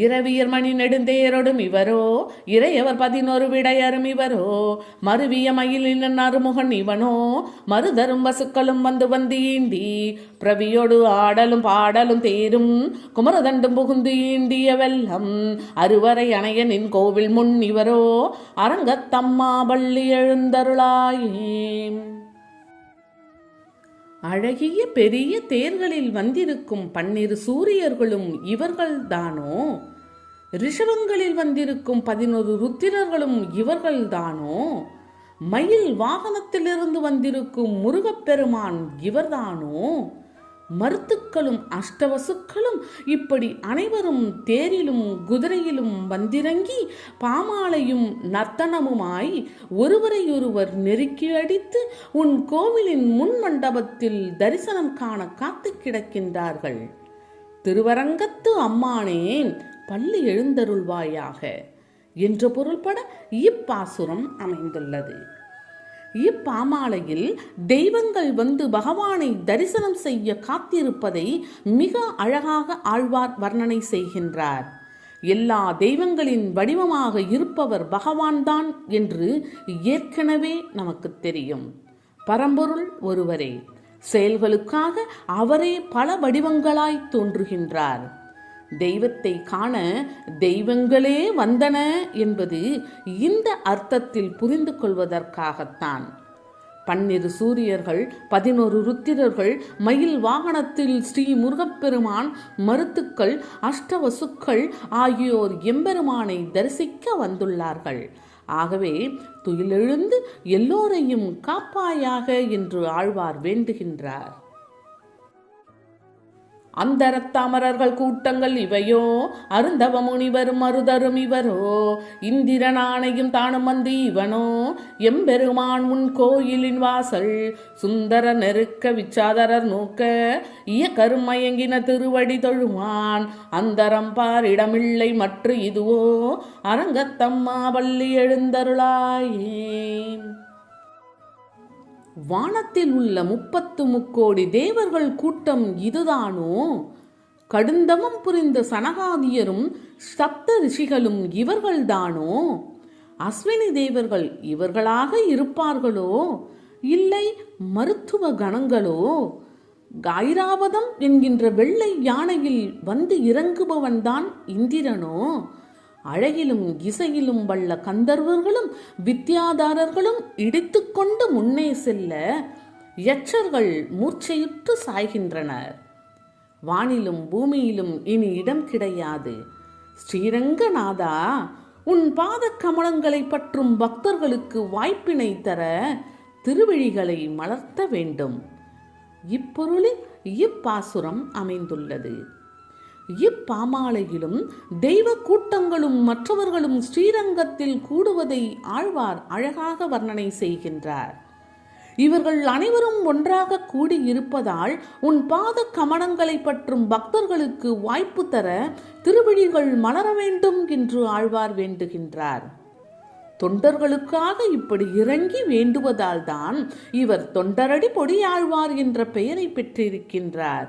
இரவியர் மணி நெடுந்தேரொடும் இவரோ இறையவர் பதினோரு விடையரும் இவரோ மருவிய மயிலின் அருமுகன் இவனோ மறுதரும் வசுக்களும் வந்து வந்து ஈண்டி பிரவியோடு ஆடலும் பாடலும் தேரும் குமரதண்டும் புகுந்து ஈண்டிய வெள்ளம் அறுவரை அணையனின் கோவில் முன் இவரோ அரங்கத்தம்மா பள்ளி எழுந்தருளாயே. அழகிய பெரிய தேர்களில் வந்திருக்கும் பன்னிரு சூரியர்களும் இவர்கள்தானோ? ரிஷபங்களில் வந்திருக்கும் பதினொரு ருத்திரர்களும் இவர்கள்தானோ? மயில் வாகனத்திலிருந்து வந்திருக்கும் முருகப்பெருமான் இவர்தானோ? மருத்துக்களும் அஷ்டவசுக்களும் இப்படி அனைவரும் தேரிலும் குதிரையிலும் வந்திறங்கி பாமாலையும் நர்த்தனமுமாய் ஒருவரையொருவர் நெருக்கி அடித்து உன் கோவிலின் முன் மண்டபத்தில் தரிசனம் காண காத்து கிடக்கின்றார்கள். திருவரங்கத்து அம்மானேன் பள்ளி எழுந்தருள்வாயாக. என்ற பொருள்பட இப்பாசுரம் அமைந்துள்ளது. இப்பாமாலையில் தெய்வங்கள் வந்து பகவானை தரிசனம் செய்ய காத்திருப்பதை மிக அழகாக ஆழ்வார் வர்ணனை செய்கின்றார். எல்லா தெய்வங்களின் வடிவமாக இருப்பவர் பகவான்தான் என்று ஏற்கனவே நமக்கு தெரியும். பரம்பொருள் ஒருவரே செயல்களுக்காக அவரே பல வடிவங்களாய் தோன்றுகின்றார். தெய்வத்தை காண தெய்வங்களே வந்தன என்பது இந்த அர்த்தத்தில் புரிந்து கொள்வதற்காகத்தான். பன்னிரு சூரியர்கள் பதினோரு ருத்திரர்கள் மயில் வாகனத்தில் ஸ்ரீ முருகப்பெருமான் மருத்துக்கள் அஷ்டவசுக்கள் ஆகியோர் எம்பெருமானை தரிசிக்க வந்துள்ளார்கள். ஆகவே துயிலெழுந்து எல்லோரையும் காப்பாயாக என்று ஆழ்வார் வேண்டுகின்றார். அந்தரத்தாமரர்கள் கூட்டங்கள் இவையோ அருந்தவ முனிவரும் மருதரும் இவரோ இந்திரன் ஆணையும் தானும் வந்து இவனோ எம்பெருமான் முன் கோயிலின் வாசல் சுந்தர நெருக்க விச்சாதரர் நோக்க இய கருமயங்கின திருவடி தொழுவான் அந்தரம் பார் இடமில்லை மற்ற இதுவோ அரங்கத்தம்மா வள்ளி எழுந்தருளாயே. வானத்தில் உள்ள முப்பத்து முக்கோடி தேவர்கள் கூட்டம் இதுதானோ? கடுந்தமம் புரிந்த சனகாதியரும் சப்த ரிஷிகளும் இவர்கள்தானோ? அஸ்வினி தேவர்கள் இவர்களாக இருப்பார்களோ? இல்லை மருத்துவ கணங்களோ? கைராவதம் என்கின்ற வெள்ளை யானையில் வந்து இறங்குபவன்தான் இந்திரனோ? அழகிலும் இசையிலும் வல்ல கந்தர்வர்களும் வித்யாதாரர்களும் இடித்துக்கொண்டு முன்னே செல்ல யட்சர்கள் மூர்ச்சையுற்று சாய்கின்றனர். வானிலும் பூமியிலும் இனி இடம் கிடையாது. ஸ்ரீரங்கநாதா உன் பாத கமலங்களை பற்றும் பக்தர்களுக்கு வாய்ப்பினை தர திருவிழிகளை மலர்த்த வேண்டும். இப்பொருளில் இப்பாசுரம் அமைந்துள்ளது. இப்பாமாலையிலும் தெய்வ கூட்டங்களும் மற்றவர்களும் ஸ்ரீரங்கத்தில் கூடுவதை ஆழ்வார் அழகாக வர்ணனை செய்கின்றார். இவர்கள் அனைவரும் ஒன்றாக கூடி இருப்பதால் உன் பாத கமனங்களை பற்றும் பக்தர்களுக்கு வாய்ப்பு தர திருவிழிகள் மலர வேண்டும் என்று ஆழ்வார் வேண்டுகின்றார். தொண்டர்களுக்காக இப்படி இறங்கி வேண்டுவதால் தான் இவர் தொண்டரடி பொடியாழ்வார் என்ற பெயரை பெற்றிருக்கின்றார்.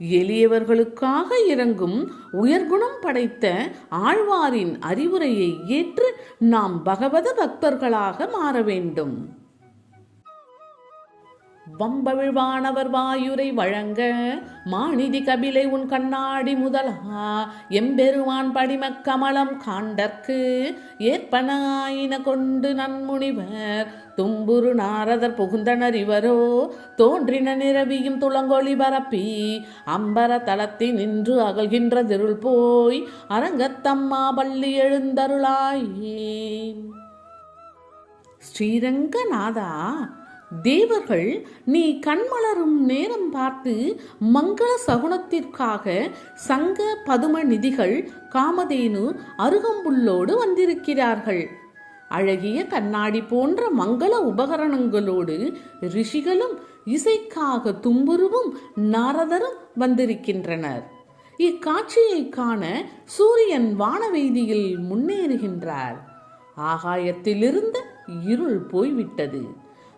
எளியவர்களுக்காக இறங்கும் உயர்குணம் படைத்த ஆழ்வாரின் அறிவுரையை ஏற்று நாம் பகவத பக்தர்களாக மாற வேண்டும். வம்பவிழ்வானவர் வாயுரை வழங்க மாநிதி கபிலை உன் கண்ணாடி முதலா எம்பெருவான் படிமக் கமலம் காண்டற்கு ஏற்பனாயின கொண்டு நன்முனிவர் தும்புரு நாரதர் புகுந்தனர் இவரோ? தோன்றின நிரவியும் துளங்கொளி பரப்பி அம்பர தளத்தில் நின்று அகழ்கின்ற திருள் போய் அரங்கத்தம்மா பள்ளி எழுந்தருளாயே. ஸ்ரீரங்கநாதா தேவர்கள் நீ கண்மலரும் நேரம் பார்த்து மங்கள சகுனத்திற்காக சங்க பதும நிதிகள் காமதேனு அருகம்புல்லோடு வந்திருக்கிறார்கள். அழகிய கண்ணாடி போன்ற மங்கள உபகரணங்களோடு ரிஷிகளும் இசைக்காக தும்புருவும் நாரதரும் வந்திருக்கின்றனர். இக்காட்சியை காண சூரியன் வானவெய்தியில் முன்னேறுகின்றார். ஆகாயத்திலிருந்த இருள் போய்விட்டது.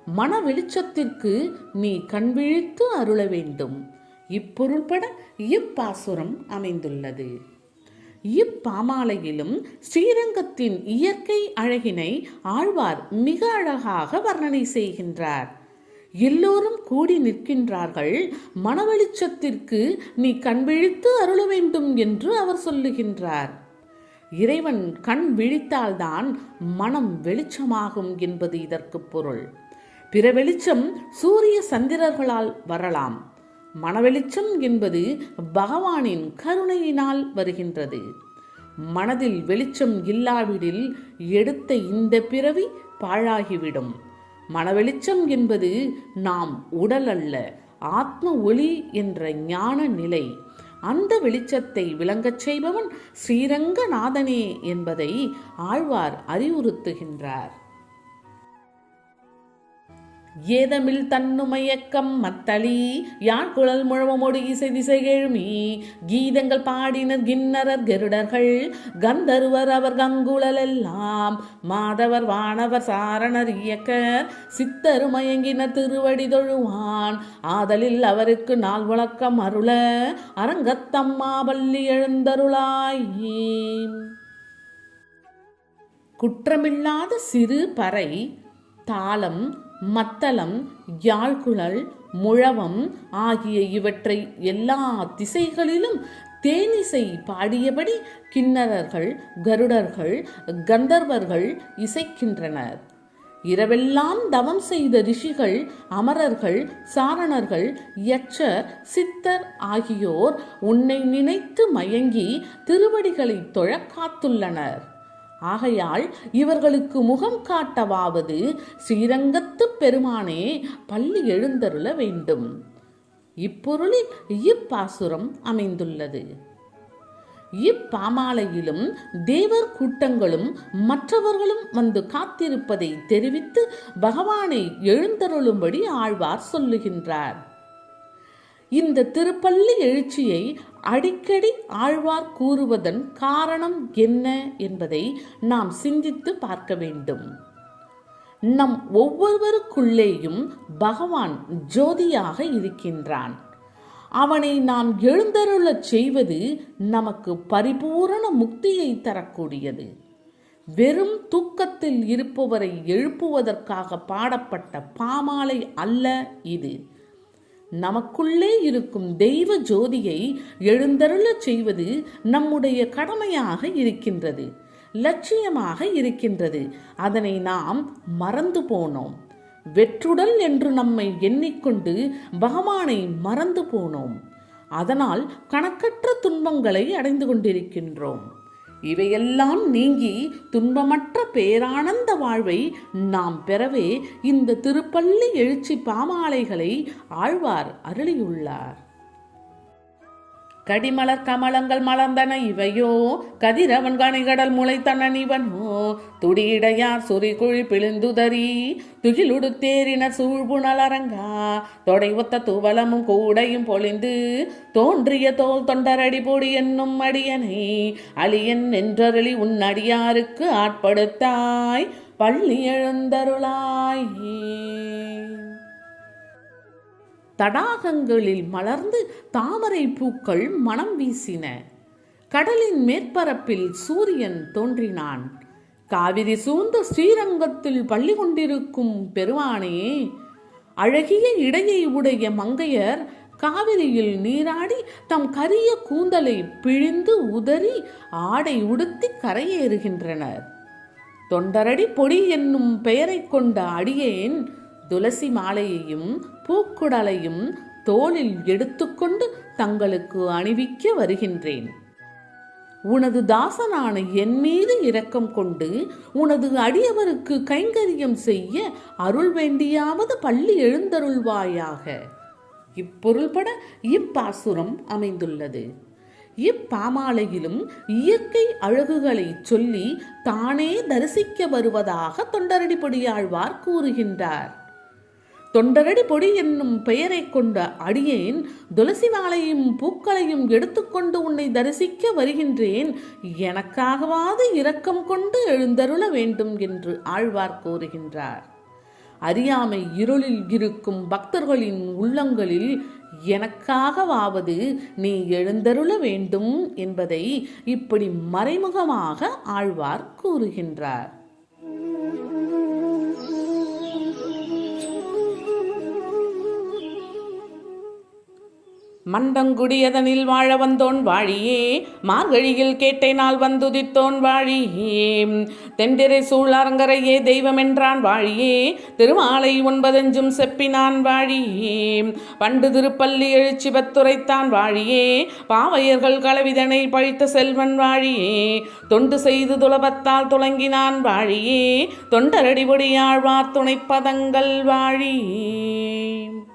மன வெளிச்சத்திற்கு நீ கண்விழித்து அருள வேண்டும். இப்பொருள்பட இப்பாசுரம் அமைந்துள்ளது. இப்பாமாலையிலும் ஸ்ரீரங்கத்தின் இயற்கை அழகினை ஆழ்வார் மிக அழகாக வர்ணனை செய்கின்றார். எல்லோரும் கூடி நிற்கின்றார்கள். மனவெளிச்சத்திற்கு நீ கண் விழித்து அருள வேண்டும் என்று அவர் சொல்லுகின்றார். இறைவன் கண் விழித்தால்தான் மனம் வெளிச்சமாகும் என்பது இதற்கு பொருள். பிற வெளிச்சம் சூரிய சந்திரர்களால் வரலாம். மனவெளிச்சம் என்பது பகவானின் கருணையினால் வருகின்றது. மனதில் வெளிச்சம் இல்லாவிடில் எடுத்த இந்த பிறவி பாழாகிவிடும். மனவெளிச்சம் என்பது நாம் உடல் அல்ல ஆத்ம ஒளி என்ற ஞான நிலை. அந்த வெளிச்சத்தை விளங்கச் செய்பவன் ஸ்ரீரங்கநாதனே என்பதை ஆழ்வார் அறிவுறுத்துகின்றார். ஏதமில் தன்னுமயக்கம் மத்தளி யாழ் குழல் முழவமொடு இசை திசை எழுமி கீதங்கள் பாடினர் கிண்ணரர் கருடர்கள் கந்தருவர் அவர் கங்குழல் எல்லாம் மாதவர் வானவர் சாரணர் இயக்கர் சித்தரு மயங்கினர் திருவடி தொழுவான் ஆதலில் அவருக்கு நாள் வழக்கம் அருள அரங்கத்தம்மா பள்ளி எழுந்தருளாயே. குற்றமில்லாத சிறு பறை தாளம் மத்தளம் யாழ்குழல் முழவம் ஆகிய இவற்றை எல்லா திசைகளிலும் தேனிசை பாடியபடி கிண்ணறர்கள் கருடர்கள் கந்தர்வர்கள் இசைக்கின்றனர். இரவெல்லாம் தவம் செய்த ரிஷிகள் அமரர்கள் சாரணர்கள் யட்சர் சித்தர் ஆகியோர் உன்னை நினைத்து மயங்கி திருவடிகளை தொழக்காத்துள்ளனர் ஆகையால் இவர்களுக்கு முகம் காட்டவாவது ஸ்ரீரங்கத்து பெருமானே பள்ளி எழுந்தருள வேண்டும். இப்பொருளில் இப்பாசுரம் அமைந்துள்ளது. இப்பாமாலையிலும் தேவர் கூட்டங்களும் மற்றவர்களும் வந்து காத்திருப்பதை தெரிவித்து பகவானை எழுந்தருளும்படி ஆழ்வார் சொல்லுகின்றார். இந்த திருப்பள்ளி எழுச்சியை அடிக்கடி ஆழ்வார் கூறுவதன் காரணம் என்ன என்பதை நாம் சிந்தித்து பார்க்க வேண்டும். நம் ஒவ்வொருவருக்குள்ளேயும் பகவான் ஜோதியாக இருக்கின்றான். அவனை நாம் எழுந்தருளச் செய்வது நமக்கு பரிபூரண முக்தியை தரக்கூடியது. வெறும் தூக்கத்தில் இருப்பவரை எழுப்புவதற்காக பாடப்பட்ட பாமாலை அல்ல இது. நமக்குள்ளே இருக்கும் தெய்வ ஜோதியை எழுந்தருளச் செய்வது நம்முடைய கடமையாக இருக்கின்றது லட்சியமாக இருக்கின்றது. அதனை நாம் மறந்து போனோம். வெற்றுடல் என்று நம்மை எண்ணிக்கொண்டு பகவானை மறந்து போனோம். அதனால் கணக்கற்ற துன்பங்களை அடைந்து கொண்டிருக்கின்றோம். இவையெல்லாம் நீங்கி துன்பமற்ற பேரானந்த வாழ்வை நாம் பெறவே இந்த திருப்பள்ளி எழுச்சி பாமாலைகளை ஆழ்வார் அருளியுள்ளார். கடிமலர் கமலங்கள் மலர்ந்தன இவையோ கதிரவன் கணிகடல் முளைத்தனன் இவனோ துடியிடையார் சொறி குழி பிழிந்துதறி துகிலுடுத்தேறின சூழ்புணல் அரங்கா. தொடை ஒத்த துவலமும் கூடையும் பொழிந்து தோன்றிய தோல் தொண்டரடி பொடி என்னும் அடியனை. அழியன் என்றருளி உன் அடியாருக்கு ஆட்படுத்தாய் பள்ளி எழுந்தருளாயே. தடாகங்களில் மலர்ந்து தாமரை பூக்கள் மனம் வீசின. கடலின் மேற்பரப்பில் சூரியன் தோன்றினான். காவிரி சூழ்ந்த ஸ்ரீரங்கத்தில் பள்ளி கொண்டிருக்கும் பெருமானே அழகிய இடையை உடைய மங்கையர் காவிரியில் நீராடி தம் கரிய கூந்தலை பிழிந்து உதறி ஆடை உடுத்தி கரையேறுகின்றனர். தொண்டரடி பொடி என்னும் பெயரைக் கொண்ட அடியேன் துளசி மாலையையும் பூக்குடலையும் தோளில் எடுத்துக்கொண்டு தங்களுக்கு அணிவிக்க வருகின்றேன். உனது தாசனான என் மீது இரக்கம் கொண்டு உனது அடியவருக்கு கைங்கரியம் செய்ய அருள் வேண்டியாவது பள்ளி எழுந்தருள்வாயாக. இப்பொருள்பட இப்பாசுரம் அமைந்துள்ளது. இப்பாமாலையிலும் இயற்கை அழகுகளை சொல்லி தானே தரிசிக்க வருவதாக தொண்டரடிப்படியாழ்வார் கூறுகின்றார். தொண்டரடி பொடி என்னும் பெயரைக் கொண்ட அடியேன் துளசி மாலையும் பூக்களையும் எடுத்துக்கொண்டு உன்னை தரிசிக்க வருகின்றேன். எனக்காகவாது இரக்கம் கொண்டு எழுந்தருள வேண்டும் என்று ஆழ்வார் கூறுகின்றார். அறியாமை இருளில் இருக்கும் பக்தர்களின் உள்ளங்களில் எனக்காகவாவது நீ எழுந்தருள வேண்டும் என்பதை இப்படி மறைமுகமாக ஆழ்வார் கூறுகின்றார். மண்டங்குடியதனில் வாழ வந்தோன் வாழியே மார்கழியில் கேட்டை நாள் வந்துதித்தோன் வாழியே. தெண்டிரை சூழாரங்கரையே தெய்வம் என்றான் வாழியே திருமாலை ஒன்பதஞ்சும் செப்பினான் வாழியே. பண்டு திருப்பள்ளி எழுச்சி பத்துரைத்தான் வாழியே பாவையர்கள் களவிதனை பழித்த செல்வன் வாழியே. தொண்டு செய்து துலபத்தால் துளங்கினான் வாழியே தொண்டரடி பொடியாழ்வார் துணைப்பதங்கள் வாழியே.